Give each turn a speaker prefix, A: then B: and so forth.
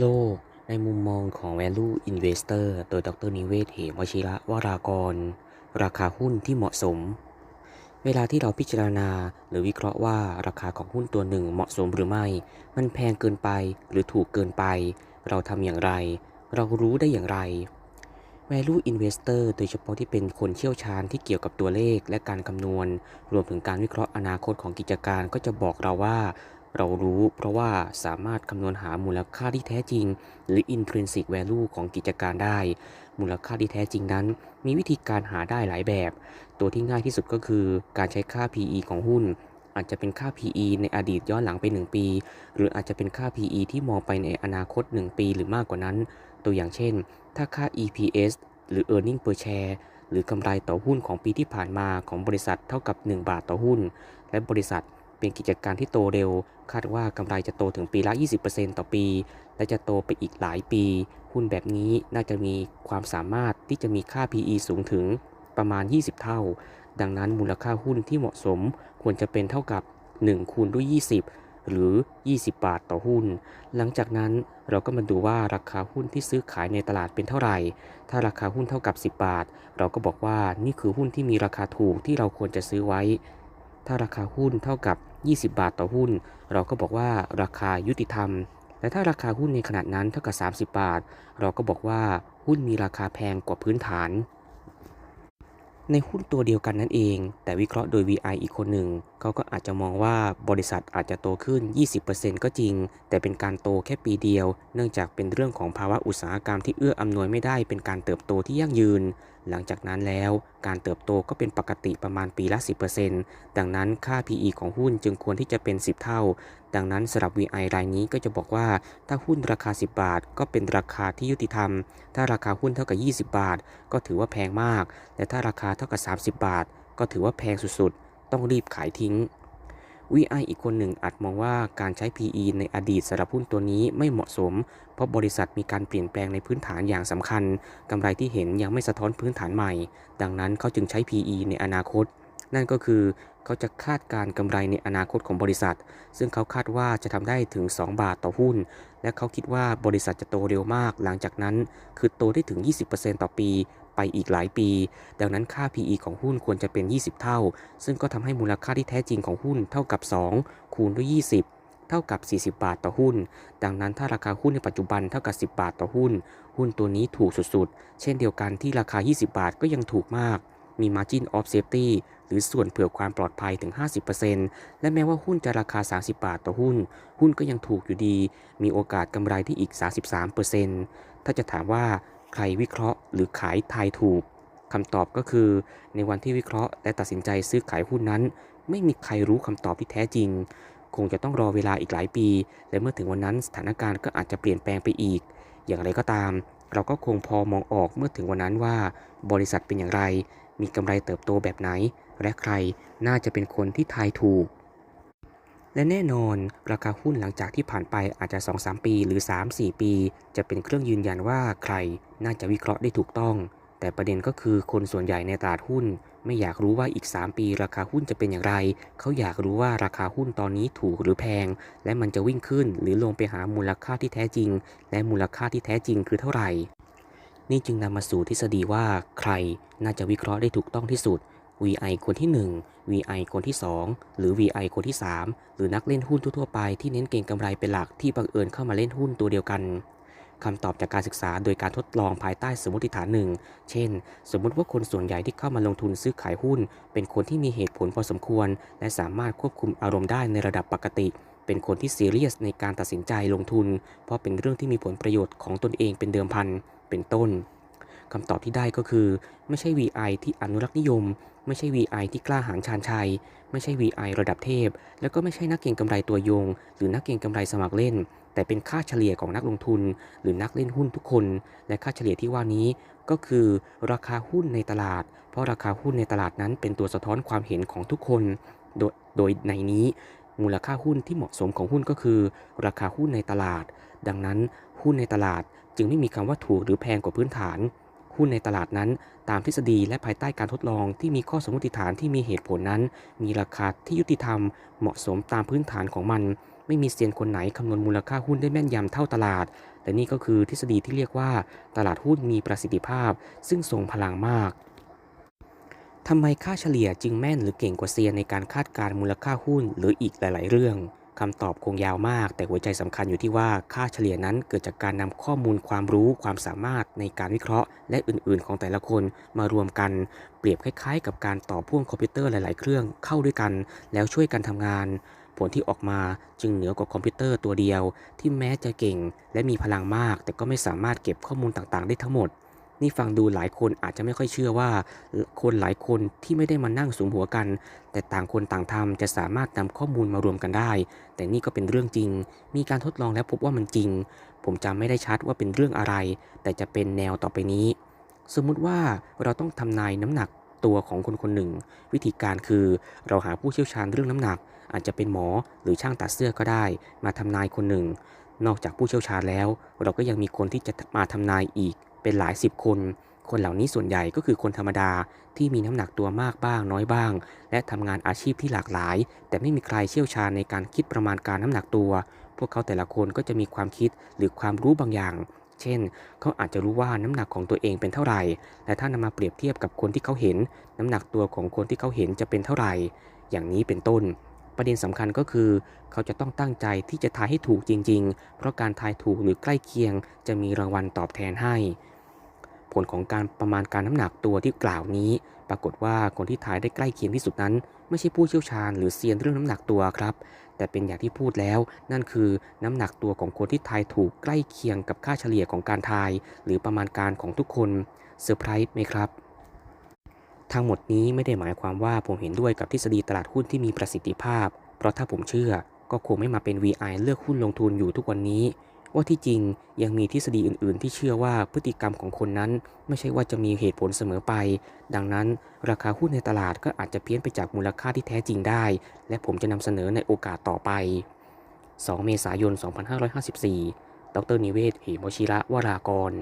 A: โลกในมุมมองของ Value Investor โดยดรนิเวศเหมวชิระวรากร ราคาหุ้นที่เหมาะสม เวลาที่เราพิจารณาหรือวิเคราะห์ว่าราคาของหุ้นตัวหนึ่งเหมาะสมหรือไม่ มันแพงเกินไปหรือถูกเกินไป เราทำอย่างไร เรารู้ได้อย่างไร Value Investor โดยเฉพาะที่เป็นคนเชี่ยวชาญที่เกี่ยวกับตัวเลขและการคำนวณ รวมถึงการวิเคราะห์อนาคตของกิจการก็จะบอกเราว่า เรารู้เพราะว่าสามารถคำนวณหามูลค่าที่แท้จริง หรือ intrinsic value ของกิจการได้ มูลค่าที่แท้จริงนั้น มีวิธีการหาได้หลายแบบ ตัวที่ง่ายที่สุดก็คือการใช้ค่า PE ของหุ้น อาจจะเป็นค่า PE ในอดีตย้อนหลังไป 1 ปี หรืออาจจะเป็นค่า PE ที่มองไปในอนาคต 1 ปีหรือมากกว่านั้น ตัวอย่างเช่น ถ้าค่า EPS หรือ earning per share หรือกำไรต่อหุ้นของปีที่ผ่านมาของบริษัทเท่ากับ 1 บาทต่อหุ้น และบริษัท เป็นกิจการที่โตเร็ว คาดว่ากำไรจะโตถึงปีละ 20%ต่อปี และจะโตไปอีกหลายปี หุ้นแบบนี้น่าจะมีความสามารถที่จะมีค่า PE สูงถึงประมาณ 20 เท่า ดังนั้นมูลค่าหุ้นที่เหมาะสมควรจะเป็นเท่ากับ 1 คูณด้วย 20 หรือ 20 บาทต่อหุ้น หลังจากนั้นเราก็มาดูว่าราคาหุ้นที่ซื้อขายในตลาดเป็นเท่าไหร่ ถ้าราคาหุ้นเท่ากับ 10 บาท เราก็บอกว่านี่คือหุ้นที่มีราคาถูกที่เราควรจะซื้อไว้ ถ้าราคาหุ้นเท่ากับ 20 บาทต่อหุ้น เราก็บอกว่าราคายุติธรรม แต่ถ้าราคาหุ้นในขนาดนั้นเท่ากับ 30 บาท เราก็บอกว่าหุ้นมีราคาแพงกว่าพื้นฐาน ในหุ้นตัวเดียวกันนั่นเอง แต่วิเคราะห์โดย VI อีกคนหนึ่งเขาก็อาจจะมองว่าบริษัทอาจจะโตขึ้น 20%ก็จริง แต่เป็นการโตแค่ปีเดียว เนื่องจากเป็นเรื่องของภาวะอุตสาหกรรมที่เอื้ออำนวยไม่ได้เป็นการเติบโตที่ยั่งยืน หลังจากนั้นแล้ว การเติบโตก็เป็นปกติประมาณปีละ 10%ดังนั้นค่า PE ของหุ้นจึงควรที่จะเป็น 10 เท่า ดังนั้นสำหรับ VI รายนี้ก็จะบอกว่า ถ้าหุ้นราคา 10 บาท ก็เป็นราคาที่ยุติธรรม ถ้าราคาหุ้นเท่ากับ 20 บาท ก็ถือว่าแพงมากและถ้าราคาเท่ากับ 30 บาท ก็ถือว่าแพงสุดๆ ต้องรีบขายทิ้งวิไออีกคนหนึ่งอาจมองว่าการใช้ PE ในอดีตสำหรับหุ้นตัวนี้ไม่เหมาะสม เพราะบริษัทมีการเปลี่ยนแปลงในพื้นฐานอย่างสำคัญกำไรที่เห็นยังไม่สะท้อนพื้นฐานใหม่ ดังนั้นเขาจึงใช้ PE ในอนาคต นั่นก็คือเขาจะคาดการกำไรในอนาคตของบริษัท ซึ่งเขาคาดว่าจะทำได้ถึง 2 บาทต่อหุ้น และเขาคิดว่าบริษัทจะโตเร็วมาก หลังจากนั้น คือโตได้ถึง 20%ต่อปีไปอีกหลายปี ดังนั้นค่า PE ของหุ้นควรจะเป็น 20 เท่า ซึ่งก็ทำให้มูลค่าที่แท้จริงของหุ้นเท่ากับ 2 คูณด้วย 20เท่ากับ 40 บาทต่อหุ้น ดังนั้นถ้าราคาหุ้นในปัจจุบันเท่ากับ 10 บาทต่อหุ้น หุ้นตัวนี้ถูกสุดๆ เช่นเดียวกันที่ราคา 20 บาทก็ยังถูกมาก มี margin of safety หรือส่วนเผื่อความปลอดภัยถึง 50%และแม้ว่าหุ้นจะราคา 30 บาทต่อหุ้น หุ้นก็ยังถูกอยู่ดี มีโอกาสกำไรที่อีก 33%ถ้าจะถามว่าใครวิเคราะห์หรือขายทายถูกคำตอบก็คือ ในวันที่วิเคราะห์และตัดสินใจซื้อขายหุ้นนั้น ไม่มีใครรู้คำตอบที่แท้จริง คงจะต้องรอเวลาอีกหลายปี และเมื่อถึงวันนั้นสถานการณ์ก็อาจจะเปลี่ยนแปลงไปอีก อย่างไรก็ตาม เราก็คงพอมองออกเมื่อถึงวันนั้นว่า บริษัทเป็นอย่างไร มีกำไรเติบโตแบบไหน และใครน่าจะเป็นคนที่ทายถูก และแน่นอนราคาหุ้นหลังจากที่ผ่านไปอาจจะ 2-3 ปีหรือ 3-4 ปี จะเป็นเครื่องยืนยันว่าใครน่าจะวิเคราะห์ได้ถูกต้อง แต่ประเด็นก็คือคนส่วนใหญ่ในตลาดหุ้น ไม่อยากรู้ว่าอีก 3 ปีราคาหุ้นจะเป็นอย่างไร เขาอยากรู้ว่าราคาหุ้นตอนนี้ถูกหรือแพง และมันจะวิ่งขึ้นหรือลงไปหามูลค่าที่แท้จริง และมูลค่าที่แท้จริงคือเท่าไหร่นี่จึงนำมาสู่ทฤษฎีว่าใครน่าจะวิเคราะห์ได้ถูกต้องที่สุด VI คนที่ 1 VI คนที่ 2 หรือ VI คนที่ 3 หรือนักเล่นหุ้นทั่วๆไปที่เน้นเก็งกำไรเป็นหลักที่บังเอิญเข้ามาเล่นหุ้นตัวเดียวกันคำตอบจากการศึกษาโดยการทดลองภายใต้สมมติฐานหนึ่ง เช่น สมมุติว่าคนส่วนใหญ่ที่เข้ามาลงทุนซื้อขายหุ้น เป็นคนที่มีเหตุผลพอสมควร และสามารถควบคุมอารมณ์ได้ในระดับปกติ เป็นคนที่ซีเรียสในการตัดสินใจลงทุน เพราะเป็นเรื่องที่มีผลประโยชน์ของตนเองเป็นเดิมพัน เป็นต้น คำตอบที่ได้ก็คือ ไม่ใช่ VI ที่อนุรักษ์นิยม ไม่ใช่ VI ที่กล้าหาญชาญชัย ไม่ใช่ VI ระดับเทพ แล้วก็ไม่ใช่นักเก็งกำไรตัวยง หรือนักเก็งกำไรสมัครเล่น แต่เป็นค่าเฉลี่ยของนักลงทุน หรือนักเล่นหุ้นทุกคน และค่าเฉลี่ยที่ว่านี้ก็คือราคาหุ้นในตลาด เพราะราคาหุ้นในตลาดนั้นเป็นตัวสะท้อนความเห็นของทุกคน โดยโดยในนี้มูลค่าหุ้นที่เหมาะสมของหุ้นก็คือ ราคาหุ้นในตลาด ดังนั้นหุ้นในตลาดจึงไม่มีคำว่าถูกหรือแพงกว่าพื้นฐาน หุ้นในตลาดนั้น ตามทฤษฎีและภายใต้การทดลองที่มีข้อสมมติฐานที่มีเหตุผลนั้น มีราคาที่ยุติธรรมเหมาะสมตามพื้นฐานของมัน ไม่มีเซียนคนไหนคำนวณมูลค่าหุ้นได้แม่นยำเท่าตลาดแต่นี่ก็คือทฤษฎีที่เรียกว่า ตลาดหุ้นมีประสิทธิภาพ ซึ่งทรงพลังมากทำไมค่าเฉลี่ยจึงแม่นหรือเก่งกว่าเซียนในการคาดการมูลค่าหุ้นหรืออีกหลาย ๆ เรื่อง คำตอบคงยาวมาก แต่หัวใจสำคัญอยู่ที่ว่าค่าเฉลี่ยนั้นเกิดจากการนำข้อมูลความรู้ความสามารถในการวิเคราะห์ และอื่น ๆ ของแต่ละคนมารวมกัน เปรียบคล้าย ๆ กับการต่อพ่วงคอมพิวเตอร์หลาย ๆ เครื่องเข้าด้วยกัน แล้วช่วยกันทำงาน ผลที่ออกมาจึงเหนือกว่าคอมพิวเตอร์ตัวเดียว ที่แม้จะเก่ง และมีพลังมาก แต่ก็ไม่สามารถเก็บข้อมูลต่าง ๆ ได้ทั้งหมด นี่ฟังดูหลายคนอาจจะไม่ค่อยเชื่อว่า คนหลายคนที่ไม่ได้มานั่งสุมหัวกัน แต่ต่างคนต่างทำจะสามารถนำข้อมูลมารวมกันได้ แต่นี่ก็เป็นเรื่องจริง มีการทดลองแล้วพบว่ามันจริง ผมจำไม่ได้ชัดว่าเป็นเรื่องอะไร แต่จะเป็นแนวต่อไปนี้ สมมุติว่าเราต้องทำนายน้ำหนักตัวของคนคนหนึ่ง วิธีการคือเราหาผู้เชี่ยวชาญเรื่องน้ำหนัก อาจจะเป็นหมอหรือช่างตัดเสื้อก็ได้ มาทำนายคนหนึ่ง นอกจากผู้เชี่ยวชาญแล้ว เราก็ยังมีคนที่จะมาทำนายอีก เป็นหลายสิบคน คนเหล่านี้ส่วนใหญ่ก็คือคนธรรมดาที่มีน้ำหนักตัวมากบ้างน้อยบ้าง และทำงานอาชีพที่หลากหลาย แต่ไม่มีใครเชี่ยวชาญในการคิดประมาณการน้ำหนักตัว พวกเขาแต่ละคนก็จะมีความคิดหรือความรู้บางอย่าง เช่น เขาอาจจะรู้ว่าน้ำหนักของตัวเองเป็นเท่าไหร่ และถ้านำมาเปรียบเทียบกับคนที่เขาเห็น น้ำหนักตัวของคนที่เขาเห็นจะเป็นเท่าไหร่ อย่างนี้เป็นต้นประเด็นสำคัญก็คือ เขาจะต้องตั้งใจที่จะทายให้ถูกจริง ๆ เพราะการทายถูกหรือใกล้เคียง จะมีรางวัลตอบแทนให้ ผลของการประมาณการน้ำหนักตัวที่กล่าวนี้ ปรากฏว่าคนที่ทายได้ใกล้เคียงที่สุดนั้น ไม่ใช่ผู้เชี่ยวชาญหรือเซียนเรื่องน้ำหนักตัวครับ แต่เป็นอย่างที่พูดแล้ว นั่นคือน้ำหนักตัวของคนที่ทายถูกใกล้เคียงกับค่าเฉลี่ยของการทาย หรือประมาณการของทุกคนเซอร์ไพรส์ไหมครับทั้งหมดนี้ไม่ได้หมายความว่าผมเห็นด้วยกับทฤษฎีตลาดหุ้นที่มีประสิทธิภาพ เพราะถ้าผมเชื่อก็คงไม่มาเป็น VI เลือกหุ้นลงทุนอยู่ทุกวันนี้ ว่าที่จริงยังมีทฤษฎีอื่น ๆ ที่เชื่อว่าพฤติกรรมของคนนั้น ไม่ใช่ว่าจะมีเหตุผลเสมอไป ดังนั้นราคาหุ้นในตลาดก็อาจจะเพี้ยนไปจากมูลค่าที่แท้จริงได้ และผมจะนำเสนอในโอกาสต่อไป 2 เมษายน 2554 ดรนิเวศ เหมวชิระวรากร